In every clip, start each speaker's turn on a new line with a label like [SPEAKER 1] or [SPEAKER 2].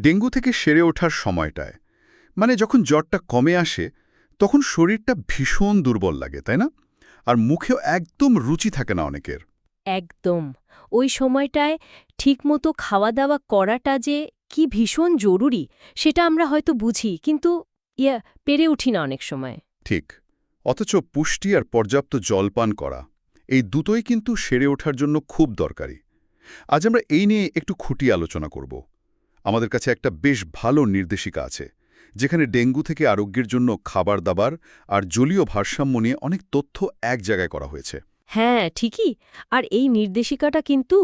[SPEAKER 1] Dengue থেকে সেরে ওঠার সময়টায়। মানে যখন জ্বরটা কমে আসে তখন শরীরটা ভীষণ দুর্বল লাগে তাই না? আর মুখেও একদম রুচি থাকে না অনেকের।
[SPEAKER 2] একদম। ওই সময়টায় ঠিকমতো খাওয়া দাওয়া করাটা যে কি ভীষণ জরুরি সেটা আমরা হয়তো বুঝি কিন্তু ইয়া পেরে উঠি না অনেক সময়।
[SPEAKER 1] ঠিক। অথচ পুষ্টি আর পর্যাপ্ত জলপান করা এই দুটোই কিন্তু সেরে ওঠার জন্য খুব দরকারি। আজ আমরা এই নিয়ে একটু খুঁটি আলোচনা করব। আমাদের কাছে একটা বেশ ভালো নির্দেশিকা আছে যেখানে ডেঙ্গু থেকে আরোগ্যের জন্য খাবার দাবার আর জলীয় ভারসাম্য নিয়ে অনেক তথ্য এক জায়গায় করা হয়েছে।
[SPEAKER 2] হ্যাঁ ঠিকই। আর এই নির্দেশিকাটা কিন্তু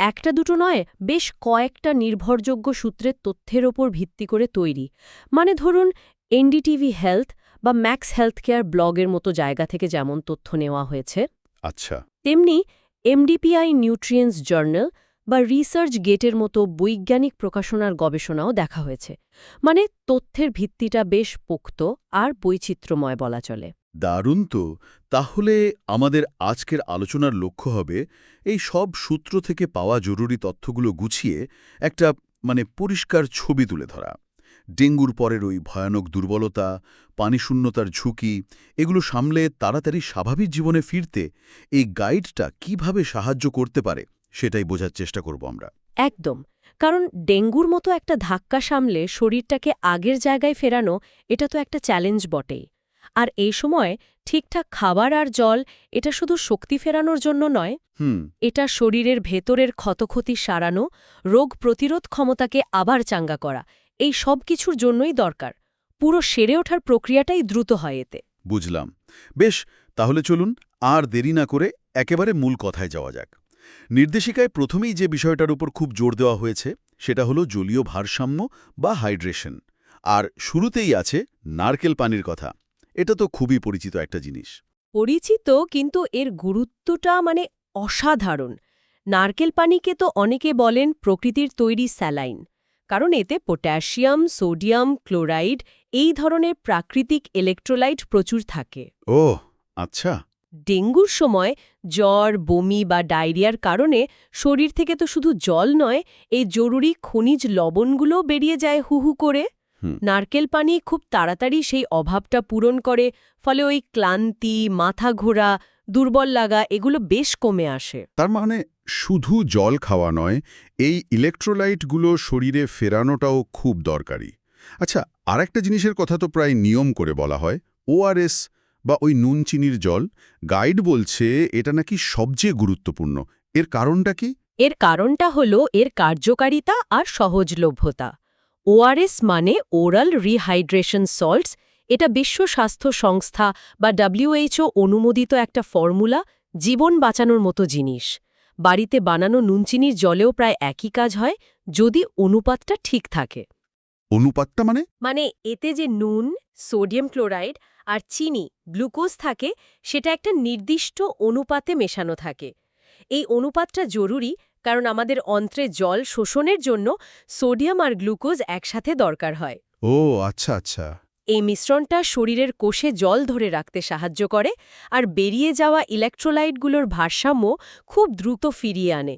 [SPEAKER 2] একটা দুটো নয় বেশ কয়েকটা নির্ভরযোগ্য সূত্রের তথ্যের ওপর ভিত্তি করে তৈরি। মানে ধরুন এনডিটিভি হেলথ বা ম্যাক্স হেলথ কেয়ার ব্লগের মতো জায়গা থেকে যেমন তথ্য নেওয়া হয়েছে।
[SPEAKER 1] আচ্ছা।
[SPEAKER 2] তেমনি এমডিপিআই নিউট্রিয়েন্টস জার্নাল বা রিসার্চ গেটের মতো বৈজ্ঞানিক প্রকাশনার গবেষণাও দেখা হয়েছে। মানে তথ্যের ভিত্তিটা বেশ পোক্ত আর বৈচিত্র্যময় বলা চলে।
[SPEAKER 3] দারুণ তো। তাহলে আমাদের আজকের আলোচনার লক্ষ্য হবে এই সব সূত্র থেকে পাওয়া জরুরি তথ্যগুলো গুছিয়ে একটা মানে পরিষ্কার ছবি তুলে ধরা। ডেঙ্গুর পরের ওই ভয়ানক দুর্বলতা পানিশূন্যতার ঝুঁকি, এগুলো সামলে তাড়াতাড়ি স্বাভাবিক জীবনে ফিরতে এই গাইডটা কীভাবে সাহায্য করতে পারে সেটাই বোঝার চেষ্টা করব আমরা।
[SPEAKER 2] একদম। কারণ ডেঙ্গুর মতো একটা ধাক্কা সামলে শরীরটাকে আগের জায়গায় ফেরানো এটা তো একটা চ্যালেঞ্জ বটেই। আর এই সময় ঠিকঠাক খাবার আর জল এটা শুধু শক্তি ফেরানোর জন্য নয়
[SPEAKER 3] হুম।
[SPEAKER 2] এটা শরীরের ভেতরের ক্ষতক্ষতি সারানো রোগ প্রতিরোধ ক্ষমতাকে আবার চাঙ্গা করা এই সব কিছুর জন্যই দরকার। পুরো সেরে ওঠার প্রক্রিয়াটাই দ্রুত হয় এতে।
[SPEAKER 3] বুঝলাম। বেশ তাহলে চলুন আর দেরি না করে একেবারে মূল কথায় যাওয়া যাক। নির্দেশিকায় প্রথমেই যে বিষয়টার উপর খুব জোর দেওয়া হয়েছে সেটা হলো জলীয় ভারসাম্য বা হাইড্রেশন। আর শুরুতেই আছে নারকেল পানির কথা। এটা তো খুবই পরিচিত একটা জিনিস।
[SPEAKER 2] পরিচিত কিন্তু এর গুরুত্বটা মানে অসাধারণ। নারকেল পানিকে তো অনেকে বলেন প্রকৃতির তৈরি স্যালাইন। কারণ এতে পটাশিয়াম সোডিয়াম ক্লোরাইড এই ধরনের প্রাকৃতিক ইলেকট্রোলাইট প্রচুর থাকে।
[SPEAKER 3] ও আচ্ছা।
[SPEAKER 2] ডেঙ্গুর সময় জ্বর বমি বা ডায়রিয়ার কারণে শরীর থেকে তো শুধু জল নয় এই জরুরি খনিজ লবণগুলো বেরিয়ে যায় হুহু করে। নারকেল পানি খুব তাড়াতাড়ি সেই অভাবটা পূরণ করে ফলে ওই ক্লান্তি মাথা ঘোরা দুর্বল লাগা এগুলো বেশ কমে আসে।
[SPEAKER 1] তার মানে শুধু জল খাওয়া নয় এই ইলেকট্রোলাইটগুলো শরীরে ফেরানোটাও খুব দরকারি। আচ্ছা আরেকটা জিনিসের কথা তো প্রায় নিয়ম করে বলা হয় ওআরএস বা ওই নুন চিনির জল গাইড বলছে এটা নাকি সবচেয়ে গুরুত্বপূর্ণ। এর কারণটা কি?
[SPEAKER 2] এর কারণটা হল এর কার্যকারিতা আর সহজলভ্যতা। ওআরএস মানে ওরাল রিহাইড্রেশন সল্টস এটা বিশ্ব স্বাস্থ্য সংস্থা বা ডাব্লিউএইচও অনুমোদিত একটা ফর্মুলা জীবন বাঁচানোর মতো জিনিস। বাড়িতে বানানো নুনচিনির জলেও প্রায় একই কাজ হয় যদি অনুপাতটা ঠিক থাকে।
[SPEAKER 1] অনুপাতটা মানে?
[SPEAKER 2] মানে এতে যে নুন সোডিয়াম ক্লোরাইড আর চিনি গ্লুকোজ থাকে সেটা একটা নির্দিষ্ট অনুপাতে মেশানো থাকে। এই অনুপাতটা জরুরি কারণ আমাদের অন্ত্রে জল শোষণের জন্য সোডিয়াম আর গ্লুকোজ একসাথে দরকার হয়।
[SPEAKER 1] ও আচ্ছা আচ্ছা।
[SPEAKER 2] এই মিশ্রণটা শরীরের কোষে জল ধরে রাখতে সাহায্য করে আর বেরিয়ে যাওয়া ইলেকট্রোলাইটগুলোর ভারসাম্য খুব দ্রুত ফিরিয়ে আনে।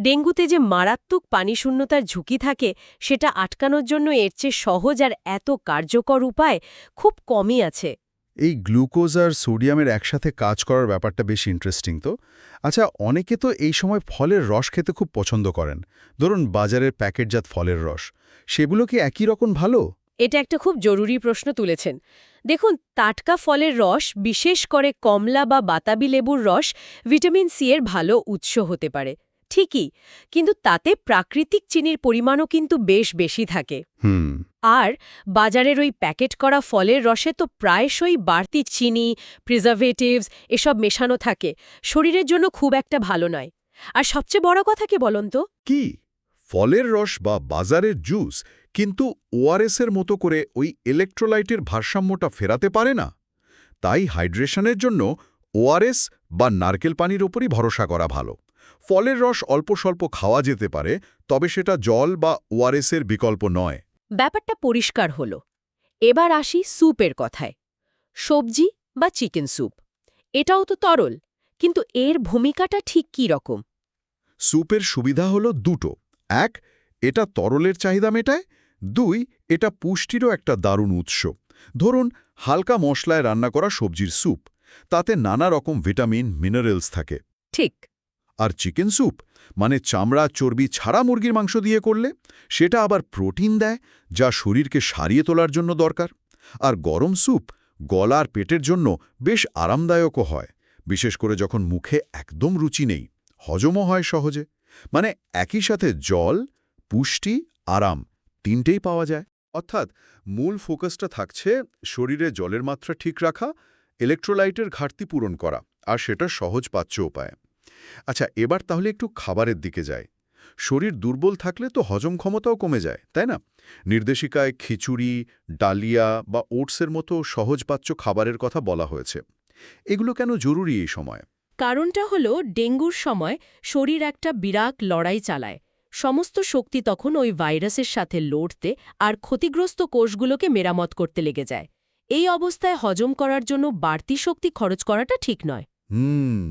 [SPEAKER 2] ডেঙ্গুতে যে মারাত্মক পানিশূন্যতার ঝুঁকি থাকে সেটা আটকানোর জন্য এর চেয়ে সহজ আর এত কার্যকর উপায় খুব কমই আছে।
[SPEAKER 1] এই গ্লুকোজ আর সোডিয়ামের একসাথে কাজ করার ব্যাপারটা বেশ ইন্টারেস্টিং তো। আচ্ছা অনেকে তো এই সময় ফলের রস খেতে খুব পছন্দ করেন। ধরুন বাজারের প্যাকেটজাত ফলের রস। সেগুলো কি একই রকম ভালো?
[SPEAKER 2] এটা একটা খুব জরুরি প্রশ্ন তুলেছেন। দেখুন টাটকা ফলের রস বিশেষ করে কমলা বা বাতাবি লেবুর রস ভিটামিন সি এর ভালো উৎস হতে পারে। ঠিকই কিন্তু তাতে প্রাকৃতিক চিনির পরিমাণও কিন্তু বেশ বেশি থাকে।
[SPEAKER 1] হুম।
[SPEAKER 2] আর বাজারের ওই প্যাকেট করা ফলের রসে তো প্রায়শই বাড়তি চিনি প্রিজারভেটিভস এসব মেশানো থাকে। শরীরের জন্য খুব একটা ভালো নয়। আর সবচেয়ে বড় কথা কি বলুন তো?
[SPEAKER 1] কি? ফলের রস বা বাজারের জুস কিন্তু ওআরএসের মতো করে ওই ইলেকট্রোলাইটের ভারসাম্যটা ফেরাতে পারে না। তাই হাইড্রেশনের জন্য ওআরএস বা নারকেল পানির ওপরই ভরসা করা ভালো। ফলের রস অল্প স্বল্প খাওয়া যেতে পারে, তবে সেটা জল বা ওআরএসের বিকল্প নয়।
[SPEAKER 2] ব্যাপারটা পরিষ্কার হল। এবার আসি স্যুপের কথায়। সবজি বা চিকেন স্যুপ? এটাও তো তরল কিন্তু এর ভূমিকাটা ঠিক কী রকম?
[SPEAKER 1] স্যুপের সুবিধা হলো দুটো। এক এটা তরলের চাহিদা মেটায়।
[SPEAKER 3] দুই এটা পুষ্টিরও একটা দারুণ উৎস। ধরুন হালকা মশলায় রান্না করা সবজির স্যুপ। তাতে নানা রকম ভিটামিন মিনারেলস থাকে।
[SPEAKER 2] ঠিক।
[SPEAKER 3] আর চিকেন স্যুপ মানে চামড়া, চর্বি ছাড়া মুরগির মাংস দিয়ে করলে সেটা আবার প্রোটিন দেয় যা শরীরকে সারিয়ে তোলার জন্য দরকার। আর গরম স্যুপ গলার পেটের জন্য বেশ আরামদায়কও হয়, বিশেষ করে যখন মুখে একদম রুচি নেই, হজমও হয় সহজে। মানে একই সাথে জল, পুষ্টি, আরাম তিনটেই পাওয়া যায়। অর্থাৎ মূল ফোকাসটা থাকছে শরীরে জলের মাত্রা ঠিক রাখা, ইলেকট্রোলাইটের ঘাটতি পূরণ করা, আর সেটা সহজ পাচ্য উপায়। আচ্ছা এবার তাহলে একটু খাবারের দিকে যায় শরীর দুর্বল থাকলে তো হজম ক্ষমতাও কমে যায় তাই না? নির্দেশিকায় খিচুড়ি ডালিয়া বা ওটসের মতো সহজপাচ্য খাবারের কথা বলা হয়েছে। এগুলো কেন জরুরি এই সময়?
[SPEAKER 2] কারণটা হলো ডেঙ্গুর সময় শরীর একটা বিরাট লড়াই চালায়। সমস্ত শক্তি তখন ওই ভাইরাসের সাথে লড়তে আর ক্ষতিগ্রস্ত কোষগুলোকে মেরামত করতে লেগে যায়। এই অবস্থায় হজম করার জন্য বাড়তি শক্তি খরচ করাটা ঠিক নয়।
[SPEAKER 3] হুম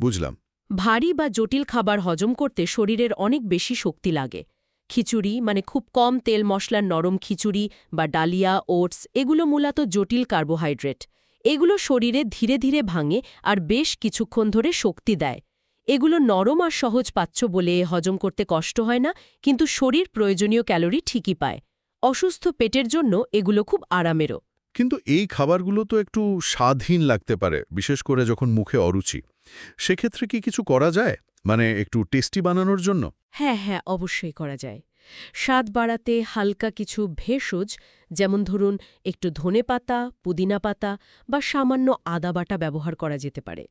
[SPEAKER 3] বুঝলাম।
[SPEAKER 2] ভারী বা জটিল খাবার হজম করতে শরীরের অনেক বেশি শক্তি লাগে। খিচুড়ি মানে খুব কম তেল মশলার নরম খিচুড়ি বা ডালিয়া, ওটস, এগুলো মূলত জটিল কার্বোহাইড্রেট। এগুলো শরীরে ধীরে ধীরে ভাঙে আর বেশ কিছুক্ষণ ধরে শক্তি দেয়। এগুলো নরম আর সহজ পাচ্ছ বলে হজম করতে কষ্ট হয় না, কিন্তু শরীর প্রয়োজনীয় ক্যালোরি ঠিকই পায়। অসুস্থ পেটের জন্য এগুলো খুব আরামেরও।
[SPEAKER 3] কিন্তু এই খাবারগুলো তো একটু স্বাদহীন লাগতে পারে, বিশেষ করে যখন মুখে অরুচি। সেক্ষেত্রে কি কিছু করা যায়? মানে একটু টেস্টি বানানোর জন্য?
[SPEAKER 2] হ্যাঁ হ্যাঁ অবশ্যই করা যায়। স্বাদ বাড়াতে হালকা কিছু ভেষজ যেমন ধরুন একটু ধনে পাতা পুদিনা পাতা বা সামান্য আদা বাটা ব্যবহার করা যেতে পারে।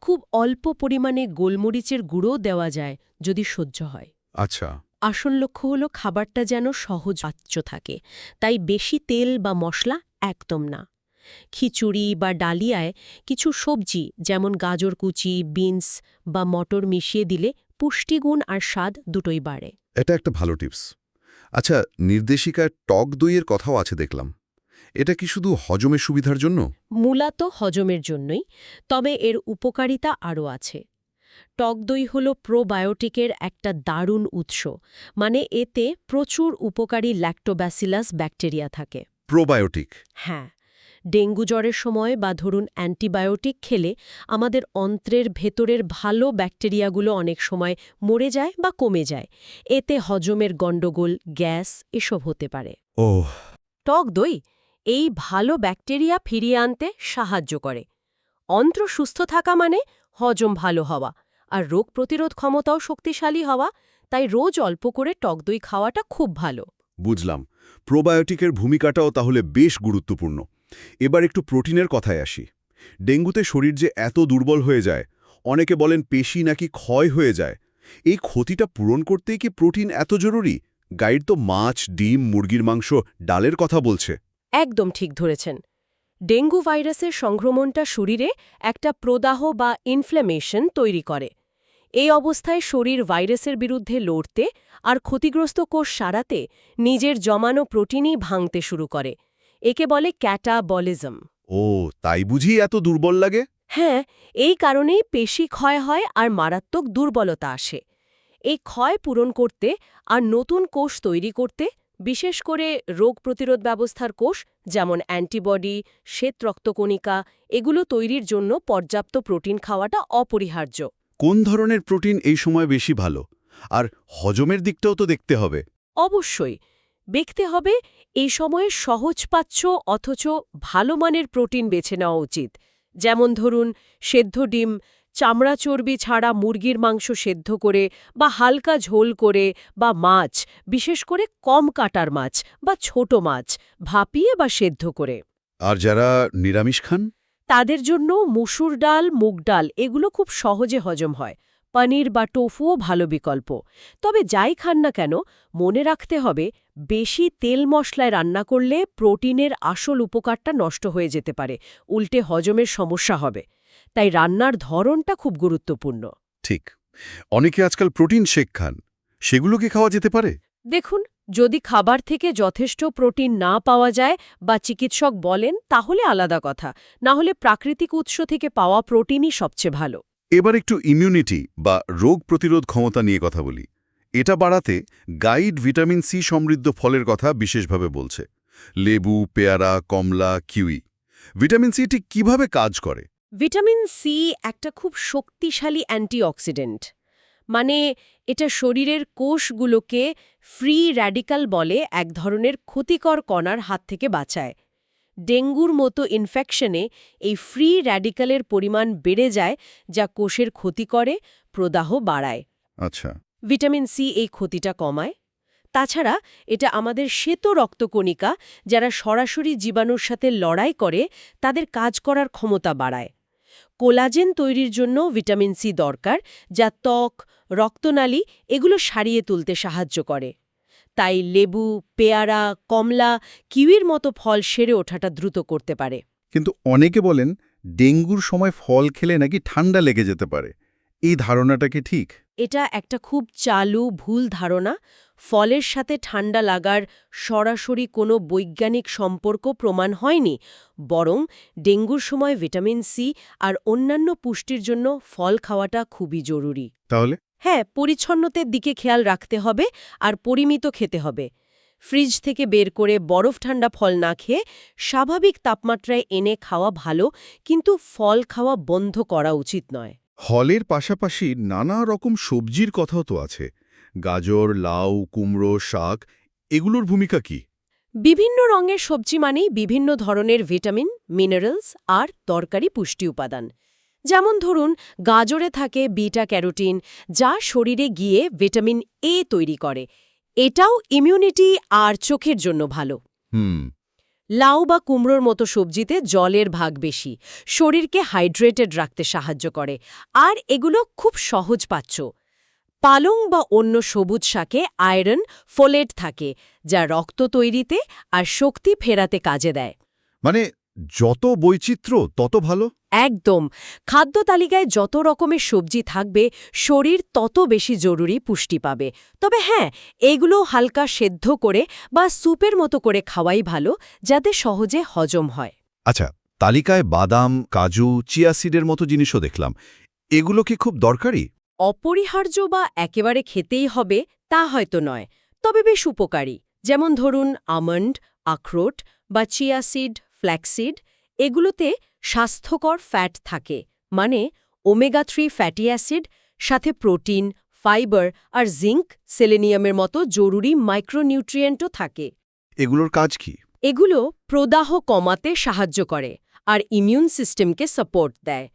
[SPEAKER 2] খুব অল্প পরিমাণে গোলমরিচের গুঁড়োও দেওয়া যায় যদি সহ্য হয়।
[SPEAKER 3] আচ্ছা।
[SPEAKER 2] আসল লক্ষ্য হলো খাবারটা যেন সহজ পাচ্য থাকে। তাই বেশি তেল বা মশলা একদম না। খিচুড়ি বা ডালিয়ায় কিছু সবজি যেমন গাজর কুচি বিনস বা মটর মিশিয়ে দিলে পুষ্টিগুণ আর স্বাদ দুটোই বাড়ে।
[SPEAKER 3] এটা একটা ভালো টিপস। আচ্ছা নির্দেশিকায় টক দইয়ের কথাও আছে দেখলাম। এটা কি শুধু হজমের সুবিধার জন্য?
[SPEAKER 2] মূলত হজমের জন্যই তবে এর উপকারিতা আরও আছে। টক দই হল প্রোবায়োটিকের একটা দারুণ উৎস মানে এতে প্রচুর উপকারী ল্যাক্টোব্যাসিলাস ব্যাকটেরিয়া থাকে।
[SPEAKER 3] প্রোবায়োটিক।
[SPEAKER 2] হ্যাঁ। ডেঙ্গু জ্বরের সময় বা ধরুন অ্যান্টিবায়োটিক খেলে আমাদের অন্ত্রের ভেতরের ভালো ব্যাকটেরিয়াগুলো অনেক সময় মরে যায় বা কমে যায়। এতে হজমের গণ্ডগোল গ্যাস এসব হতে পারে।
[SPEAKER 3] ও
[SPEAKER 2] টক দই এই ভালো ব্যাকটেরিয়া ফিরিয়ে আনতে সাহায্য করে। অন্ত্র সুস্থ থাকা মানে হজম ভালো হওয়া আর রোগ প্রতিরোধ ক্ষমতাও শক্তিশালী হওয়া তাই রোজ অল্প করে টক দই খাওয়াটা খুব ভালো।
[SPEAKER 3] বুঝলাম। প্রোবায়োটিকের ভূমিকাটাও তাহলে বেশ গুরুত্বপূর্ণ। এবার একটু প্রোটিনের কথায় আসি। ডেঙ্গুতে শরীর যে এত দুর্বল হয়ে যায়, অনেকে বলেন পেশি নাকি ক্ষয় হয়ে যায়, এই ক্ষতিটা পূরণ করতেই কি প্রোটিন এত জরুরি? গাইড তো মাছ, ডিম, মুরগির মাংস, ডালের কথা বলছে।
[SPEAKER 2] একদম ঠিক ধরেছেন। ডেঙ্গু ভাইরাসের সংক্রমণটা শরীরে একটা প্রদাহ বা ইনফ্ল্যামেশন তৈরি করে। এই অবস্থায় শরীর ভাইরাসের বিরুদ্ধে লড়তে আর ক্ষতিগ্রস্ত কোষ সারাতে নিজের জমানো প্রোটিনই ভাঙতে শুরু করে। একে বলে ক্যাটাবলিজম।
[SPEAKER 3] ও তাই বুঝি এত দুর্বল লাগে?
[SPEAKER 2] হ্যাঁ এই কারণেই পেশি ক্ষয় হয় আর মারাত্মক দুর্বলতা আসে। এই ক্ষয় পূরণ করতে আর নতুন কোষ তৈরি করতে বিশেষ করে রোগ প্রতিরোধ ব্যবস্থার কোষ যেমন অ্যান্টিবডি শ্বেত রক্তকণিকা এগুলো তৈরির জন্য পর্যাপ্ত প্রোটিন খাওয়াটা অপরিহার্য।
[SPEAKER 3] কোন ধরনের প্রোটিন এই সময় বেশি ভালো? আর হজমের দিকটাও তো দেখতে হবে।
[SPEAKER 2] অবশ্যই দেখতে হবে এই সময়ে সহজপাচ্য অথচ ভালো মানের প্রোটিন বেছে নেওয়া উচিত। যেমন ধরুন সেদ্ধ ডিম চামড়া চর্বি ছাড়া মুরগির মাংস সেদ্ধ করে বা হালকা ঝোল করে বা মাছ বিশেষ করে কম কাটার মাছ বা ছোট মাছ ভাপিয়ে বা সেদ্ধ করে।
[SPEAKER 3] আর যারা নিরামিষ খান?
[SPEAKER 2] তাদের জন্য মুসুর ডাল মুগ ডাল এগুলো খুব সহজে হজম হয়। পনির বা টোফুও ভালো বিকল্প। তবে যাই খান না কেন মনে রাখতে হবে বেশি তেল মশলায় রান্না করলে প্রোটিনের আসল উপকারটা নষ্ট হয়ে যেতে পারে উল্টে হজমের সমস্যা হবে। তাই রান্নার ধরনটা খুব গুরুত্বপূর্ণ।
[SPEAKER 3] ঠিক। অনেকে আজকাল প্রোটিন শেক খান। সেগুলো কি খাওয়া যেতে পারে?
[SPEAKER 2] দেখুন যদি খাবার থেকে যথেষ্ট প্রোটিন না পাওয়া যায় বা চিকিৎসক বলেন তাহলে আলাদা কথা। না হলে প্রাকৃতিক উৎস থেকে পাওয়া প্রোটিনই সবচেয়ে ভালো।
[SPEAKER 3] এবার একটু ইমিউনিটি বা রোগ প্রতিরোধ ক্ষমতা নিয়ে কথা বলি।
[SPEAKER 1] এটা বাড়াতে গাইড ভিটামিন সি সমৃদ্ধ ফলের কথা বিশেষভাবে বলছে। লেবু, পেয়ারা, কমলা কিউই ভিটামিন সি ঠিক কীভাবে কাজ করে?
[SPEAKER 2] ভিটামিন সি একটা খুব শক্তিশালী অ্যান্টিঅক্সিডেন্ট মানে এটা শরীরের কোষগুলোকে ফ্রি র্যাডিক্যাল বলে এক ধরনের ক্ষতিকর কণার হাত থেকে বাঁচায়। ডেঙ্গুর মতো ইনফেকশনে এই ফ্রি র্যাডিক্যালের পরিমাণ বেড়ে যায় যা কোষের ক্ষতি করে প্রদাহ বাড়ায়।
[SPEAKER 1] আচ্ছা।
[SPEAKER 2] ভিটামিন সি এই ক্ষতিটা কমায়। তাছাড়া এটা আমাদের শ্বেত রক্তকণিকা যারা সরাসরি জীবাণুর সাথে লড়াই করে তাদের কাজ করার ক্ষমতা বাড়ায়। কোলাজেন তৈরির জন্য ভিটামিন সি দরকার যা ত্বক রক্তনালী এগুলো সারিয়ে তুলতে সাহায্য করে। তাই লেবু পেয়ারা কমলা কিউইর মতো ফল সেরে ওঠাটা দ্রুত করতে পারে।
[SPEAKER 3] কিন্তু অনেকে বলেন ডেঙ্গুর সময় ফল খেলে নাকি ঠান্ডা লেগে যেতে পারে। এই ধারণাটা কি ঠিক?
[SPEAKER 2] এটা একটা খুব চালু ভুল ধারণা। ফলের সাথে ঠান্ডা লাগার সরাসরি কোনো বৈজ্ঞানিক সম্পর্ক প্রমাণ হয়নি বরং ডেঙ্গুর সময় ভিটামিন সি আর অন্যান্য পুষ্টির জন্য ফল খাওয়াটা খুবই জরুরি।
[SPEAKER 3] তাহলে?
[SPEAKER 2] হ্যাঁ পরিচ্ছন্নতার দিকে খেয়াল রাখতে হবে আর পরিমিত খেতে হবে। ফ্রিজ থেকে বের করে বরফ ঠান্ডা ফল না খেয়ে স্বাভাবিক তাপমাত্রায় এনে খাওয়া ভালো কিন্তু ফল খাওয়া বন্ধ করা উচিত নয়।
[SPEAKER 3] হলের পাশাপাশি নানা রকম সবজির কথাও তো আছে। গাজর লাউ কুমড়ো শাক এগুলোর ভূমিকা কি?
[SPEAKER 2] বিভিন্ন রঙের সবজি মানেই বিভিন্ন ধরনের ভিটামিন মিনারেলস আর দরকারি পুষ্টি উপাদান। যেমন ধরুন গাজরে থাকে বিটা ক্যারোটিন যা শরীরে গিয়ে ভিটামিন এ তৈরি করে। এটাও ইমিউনিটি আর চোখের জন্য ভালো।
[SPEAKER 3] হুম।
[SPEAKER 2] লাউ বা কুমড়োর মতো সবজিতে জলের ভাগ বেশি শরীরকে হাইড্রেটেড রাখতে সাহায্য করে আর এগুলো খুব সহজ পাচ্য পালং বা অন্য সবুজ শাকে আয়রন ফোলেট থাকে যা রক্ত তৈরিতে আর শক্তি ফেরাতে কাজে দেয়।
[SPEAKER 3] মানে যত বৈচিত্র্য তত ভালো?
[SPEAKER 2] একদম। খাদ্য তালিকায় যত রকমের সবজি থাকবে শরীর তত বেশি জরুরি পুষ্টি পাবে। তবে হ্যাঁ এগুলো হালকা সেদ্ধ করে বা স্যুপের মতো করে খাওয়াই ভালো যাতে সহজে হজম হয়।
[SPEAKER 3] আচ্ছা তালিকায় বাদাম কাজু চিয়াসিডের মতো জিনিসও দেখলাম। এগুলো কি খুব দরকারি?
[SPEAKER 2] অপরিহার্য বা একেবারে খেতেই হবে তা হয়তো নয়। তবে বেশ উপকারী। যেমন ধরুন আমন্ড আখরোট বা চিয়াসিড ফ্ল্যাক্সিড এগুলোতে স্বাস্থ্যকর ফ্যাট থাকে মানে ওমেগা থ্রি ফ্যাটি অ্যাসিড সাথে প্রোটিন ফাইবার আর জিঙ্ক সেলেনিয়ামের মতো জরুরি মাইক্রোনিউট্রিয়েন্টও থাকে।
[SPEAKER 3] এগুলোর কাজ কি?
[SPEAKER 2] এগুলো প্রদাহ কমাতে সাহায্য করে আর ইমিউন সিস্টেমকে সাপোর্ট দেয়।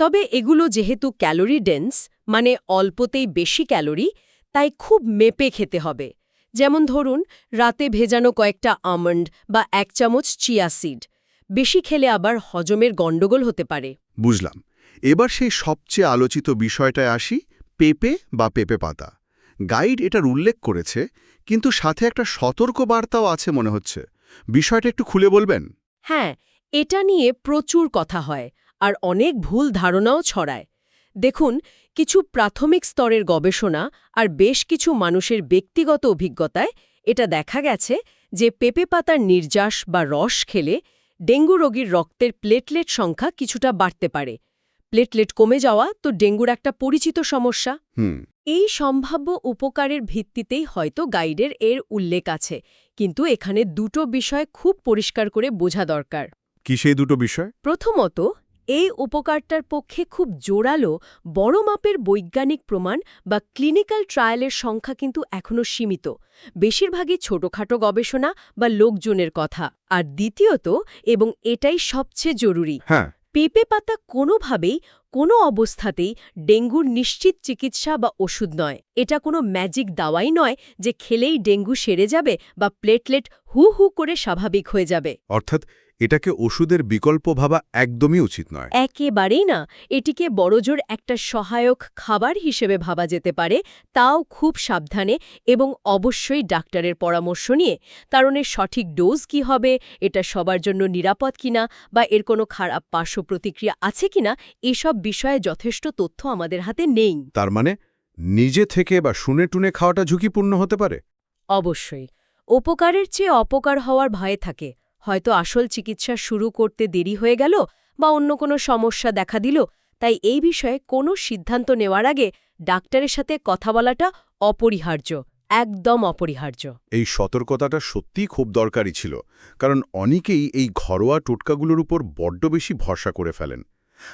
[SPEAKER 2] তবে এগুলো যেহেতু ক্যালোরি ডেন্স মানে অল্পতেই বেশি ক্যালোরি তাই খুব মেপে খেতে হবে। যেমন ধরুন রাতে ভেজানো কয়েকটা আমন্ড বা এক চামচ চিয়া সিড বেশি খেলে আবার হজমের গণ্ডগোল হতে পারে।
[SPEAKER 3] বুঝলাম। এবার সেই সবচেয়ে আলোচিত বিষয়টায় আসি পেঁপে বা পেঁপে পাতা। গাইড এটার উল্লেখ করেছে কিন্তু সাথে একটা সতর্ক বার্তাও আছে মনে হচ্ছে। বিষয়টা একটু খুলে বলবেন?
[SPEAKER 2] হ্যাঁ এটা নিয়ে প্রচুর কথা হয় আর অনেক ভুল ধারণাও ছড়ায়। দেখুন কিছু প্রাথমিক স্তরের গবেষণা আর বেশ কিছু মানুষের ব্যক্তিগত অভিজ্ঞতায় এটা দেখা গেছে যে পেঁপে পাতার নির্যাস বা রস খেলে ডেঙ্গু রোগীর রক্তের প্লেটলেট সংখ্যা কিছুটা বাড়তে পারে। প্লেটলেট কমে যাওয়া তো ডেঙ্গুর একটা পরিচিত সমস্যা।
[SPEAKER 3] হুম।
[SPEAKER 2] এই সম্ভাব্য উপকারের ভিত্তিতেই হয়তো গাইডের এর উল্লেখ আছে কিন্তু এখানে দুটো বিষয় খুব পরিষ্কার করে বোঝা দরকার।
[SPEAKER 3] কি সেই দুটো বিষয়?
[SPEAKER 2] প্রথমত এই উপকারটার পক্ষে খুব জোরালো বড় মাপের বৈজ্ঞানিক প্রমাণ বা ক্লিনিক্যাল ট্রায়ালের সংখ্যা কিন্তু এখনও সীমিত। বেশিরভাগই ছোটখাটো গবেষণা বা লোকজনের কথা। আর দ্বিতীয়ত এবং এটাই সবচেয়ে জরুরি
[SPEAKER 3] হ্যাঁ।
[SPEAKER 2] পেঁপে পাতা কোনোভাবেই কোনো অবস্থাতেই ডেঙ্গুর নিশ্চিত চিকিৎসা বা ওষুধ নয়। এটা কোনো ম্যাজিক দাওয়াই নয় যে খেলেই ডেঙ্গু সেরে যাবে বা প্লেটলেট হু হু করে স্বাভাবিক হয়ে যাবে।
[SPEAKER 3] অর্থাৎ এটাকে ওষুধের বিকল্প ভাবা একদমই উচিত নয়।
[SPEAKER 2] একেবারেই না। এটিকে বড়জোর একটা সহায়ক খাবার হিসেবে ভাবা যেতে পারে তাও খুব সাবধানে এবং অবশ্যই ডাক্তারের পরামর্শ নিয়ে। কারণ এর সঠিক ডোজ কি হবে এটা সবার জন্য নিরাপদ কিনা বা এর কোনো খারাপ পার্শ্ব প্রতিক্রিয়া আছে কিনা এসব বিষয়ে যথেষ্ট তথ্য আমাদের হাতে নেই।
[SPEAKER 3] তার মানে নিজে থেকে বা শুনে টুনে খাওয়াটা ঝুঁকিপূর্ণ হতে পারে?
[SPEAKER 2] অবশ্যই। উপকারের চেয়ে অপকার হওয়ার ভয়ে থাকে। হয়তো আসল চিকিৎসা শুরু করতে দেরি হয়ে গেল বা অন্য কোনো সমস্যা দেখা দিল, তাই এই বিষয়ে কোনো সিদ্ধান্ত নেওয়ার আগে ডাক্তারের সাথে কথা বলাটা অপরিহার্য, একদম অপরিহার্য।
[SPEAKER 3] এই সতর্কতাটা সত্যিই খুব দরকারি ছিল, কারণ অনেকেই এই ঘরোয়া টোটকাগুলোর উপর বড্ড বেশি ভরসা করে ফেলেন।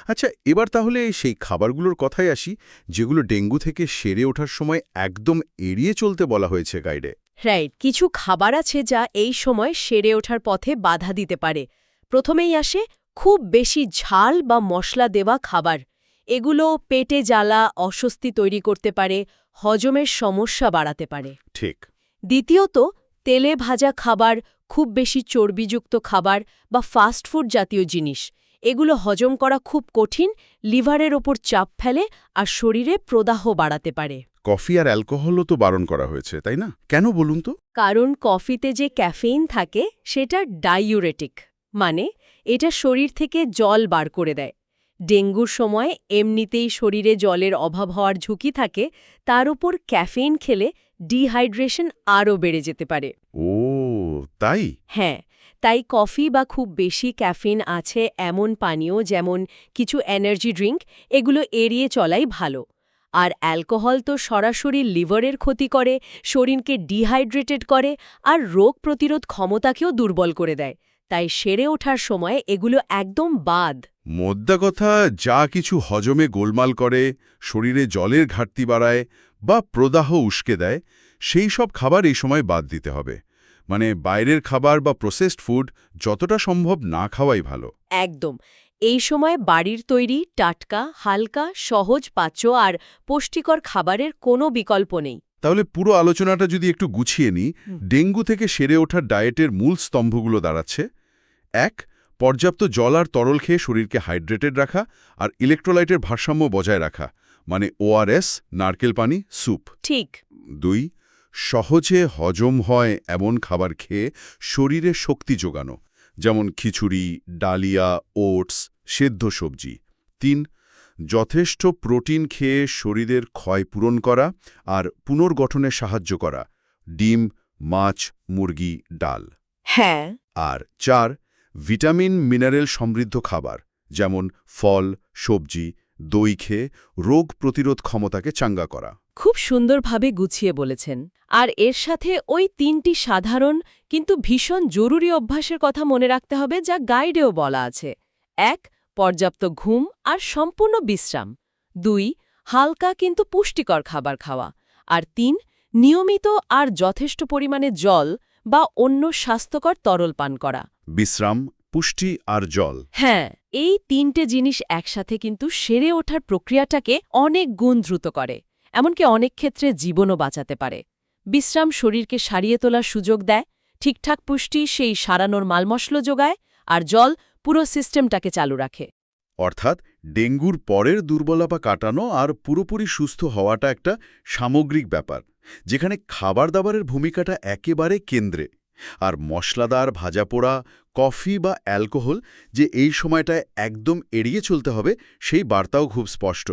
[SPEAKER 3] আচ্ছা এবার তাহলে সেই খাবারগুলোর কথায় আসি, যেগুলো ডেঙ্গু থেকে সেরে ওঠার সময় একদম এড়িয়ে চলতে বলা হয়েছে গাইডে।
[SPEAKER 2] রাইট কিছু খাবার আছে যা এই সময় সেরে ওঠার পথে বাধা দিতে পারে। প্রথমেই আসে খুব বেশি ঝাল বা মশলা দেওয়া খাবার। এগুলো পেটে জ্বালা অস্বস্তি তৈরি করতে পারে হজমের সমস্যা বাড়াতে পারে।
[SPEAKER 3] ঠিক।
[SPEAKER 2] দ্বিতীয়ত তেলে ভাজা খাবার খুব বেশি চর্বিযুক্ত খাবার বা ফাস্টফুড জাতীয় জিনিস। এগুলো হজম করা খুব কঠিন লিভারের ওপর চাপ ফেলে আর শরীরে প্রদাহ বাড়াতে পারে।
[SPEAKER 3] কফি আর অ্যালকোহলও তো বারণ করা হয়েছে তাই না? কেন বলুন তো?
[SPEAKER 2] কারণ কফিতে যে ক্যাফেইন থাকে সেটা ডাইউরেটিক মানে এটা শরীর থেকে জল বার করে দেয়। ডেঙ্গুর সময় এমনিতেই শরীরে জলের অভাব হওয়ার ঝুঁকি থাকে তার উপর ক্যাফেইন খেলে ডিহাইড্রেশন আরও বেড়ে যেতে পারে।
[SPEAKER 3] ও তাই?
[SPEAKER 2] হ্যাঁ তাই কফি বা খুব বেশি ক্যাফিন আছে এমন পানীয় যেমন কিছু এনার্জি ড্রিঙ্ক এগুলো এড়িয়ে চলাই ভালো। আর অ্যালকোহল তো সরাসরি লিভারের ক্ষতি করে, শরীরকে ডিহাইড্রেটেড করে আর রোগ প্রতিরোধ ক্ষমতাকেও দুর্বল করে দেয়। তাই সেরে ওঠার সময় এগুলো একদম বাদ।
[SPEAKER 3] মোদ্দা কথা, যা কিছু হজমে গোলমাল করে, শরীরে জলের ঘাটতি বাড়ায় বা প্রদাহ উস্কে দেয়, সেই সব খাবার এই সময় বাদ দিতে হবে। মানে বাইরের খাবার বা প্রসেসড ফুড যতটা সম্ভব না খাওয়াই ভালো।
[SPEAKER 2] একদম। এই সময় বাড়ির তৈরি টাটকা হালকা সহজ পাচ্য আর পুষ্টিকর খাবারের কোনো বিকল্প নেই।
[SPEAKER 3] তাহলে পুরো আলোচনাটা যদি একটু গুছিয়ে নিই ডেঙ্গু থেকে সেরে ওঠার ডায়েটের মূল স্তম্ভগুলো দাঁড়াচ্ছে। এক পর্যাপ্ত জল আর তরল খেয়ে শরীরকে হাইড্রেটেড রাখা আর ইলেকট্রোলাইটের ভারসাম্য বজায় রাখা মানে ওআরএস নারকেল পানি স্যুপ।
[SPEAKER 2] ঠিক।
[SPEAKER 3] দুই সহজে হজম হয় এমন খাবার খেয়ে শরীরে শক্তি যোগানো যেমন খিচুড়ি ডালিয়া ওটস সেদ্ধ সবজি। তিন যথেষ্ট প্রোটিন খেয়ে শরীরের ক্ষয় পূরণ করা আর পুনর্গঠনে সাহায্য করা ডিম মাছ মুরগি ডাল।
[SPEAKER 2] হ্যাঁ।
[SPEAKER 3] আর চার ভিটামিন মিনারেল সমৃদ্ধ খাবার যেমন ফল সবজি দই খেয়ে রোগ প্রতিরোধ ক্ষমতাকে চাঙ্গা করা।
[SPEAKER 2] খুব সুন্দরভাবে গুছিয়ে বলেছেন। আর এর সাথে ওই তিনটি সাধারণ কিন্তু ভীষণ জরুরি অভ্যাসের কথা মনে রাখতে হবে যা গাইডেও বলা আছে। এক পর্যাপ্ত ঘুম আর সম্পূর্ণ বিশ্রাম। দুই হালকা কিন্তু পুষ্টিকর খাবার খাওয়া। আর তিন নিয়মিত আর যথেষ্ট পরিমাণে জল বা অন্য স্বাস্থ্যকর তরল পান করা।
[SPEAKER 3] বিশ্রাম পুষ্টি আর জল।
[SPEAKER 2] হ্যাঁ এই তিনটে জিনিস একসাথে কিন্তু সেরে ওঠার প্রক্রিয়াটাকে অনেক গুণ দ্রুত করে। এমনকি অনেক ক্ষেত্রে জীবনও বাঁচাতে পারে। বিশ্রাম শরীরকে সারিয়ে তোলার সুযোগ দেয়, ঠিকঠাক পুষ্টি সেই সারানোর মালমশল যোগায়, আর জল পুরো সিস্টেমটাকে চালু রাখে।
[SPEAKER 3] অর্থাৎ ডেঙ্গুর পরের দুর্বলতা কাটানো আর পুরোপুরি সুস্থ হওয়াটা একটা সামগ্রিক ব্যাপার, যেখানে খাবার দাবারের ভূমিকাটা একেবারে কেন্দ্রে। আর মশলাদার ভাজাপোড়া কফি বা অ্যালকোহল যে এই সময়টায় একদম এড়িয়ে চলতে হবে, সেই বার্তাও খুব স্পষ্ট।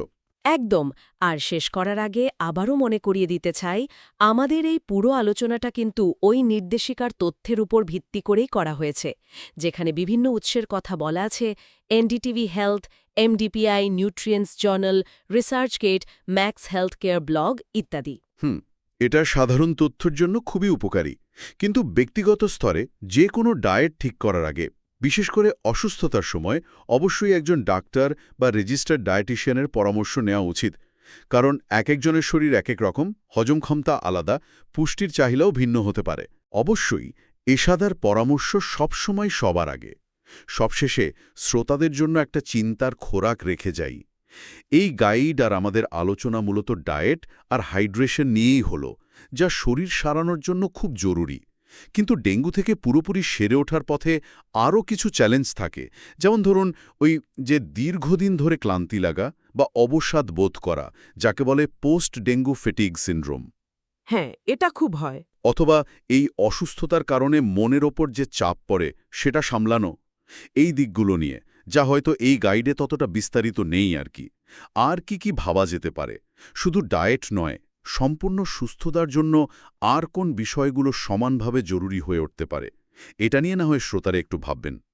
[SPEAKER 2] একদম। আর শেষ করার আগে আবারও মনে করিয়ে দিতে চাই, আমাদের এই পুরো আলোচনাটা কিন্তু ওই নির্দেশিকার তথ্যের উপর ভিত্তি করেই করা হয়েছে, যেখানে বিভিন্ন উৎসের কথা বলা আছে, NDTV health, MDPI, nutrients journal ResearchGate Max health care blog ইত্যাদি।
[SPEAKER 3] হুম, এটা সাধারণ তথ্যের জন্য খুবই উপকারী। কিন্তু ব্যক্তিগত স্তরে যে কোনো ডায়েট ঠিক করার আগে বিশেষ করে অসুস্থতার সময় অবশ্যই একজন ডাক্তার বা রেজিস্টার্ড ডায়েটিশিয়ানের পরামর্শ নেওয়া উচিত। কারণ এক একজনের শরীর এক এক রকম, হজম ক্ষমতা আলাদা, পুষ্টির চাহিদাও ভিন্ন হতে পারে। অবশ্যই এসাদার পরামর্শ সবসময় সবার আগে। সবশেষে শ্রোতাদের জন্য একটা চিন্তার খোরাক রেখে যাই। এই গাইড আর আমাদের আলোচনা মূলত ডায়েট আর হাইড্রেশন নিয়েই হলো, যা শরীর সারানোর জন্য খুব জরুরি। কিন্তু ডেঙ্গু থেকে পুরোপুরি সেরে ওঠার পথে আরও কিছু চ্যালেঞ্জ থাকে। যেমন ধরুন ওই যে দীর্ঘদিন ধরে ক্লান্তি লাগা বা অবসাদ বোধ করা যাকে বলে পোস্ট ডেঙ্গু ফেটিগ সিন্ড্রোম।
[SPEAKER 4] হ্যাঁ এটা খুব হয়।
[SPEAKER 3] অথবা এই অসুস্থতার কারণে মনের ওপর যে চাপ পড়ে সেটা সামলানো। এই দিকগুলো নিয়ে যা হয়তো এই গাইডে ততটা বিস্তারিত নেই আর কি। আর কি কি ভাবা যেতে পারে? শুধু ডায়েট নয় সম্পূর্ণ সুস্থতার জন্য আর কোন বিষয়গুলো সমানভাবে জরুরি হয়ে উঠতে পারে? এটা নিয়ে না হয় শ্রোতারা একটু ভাববেন।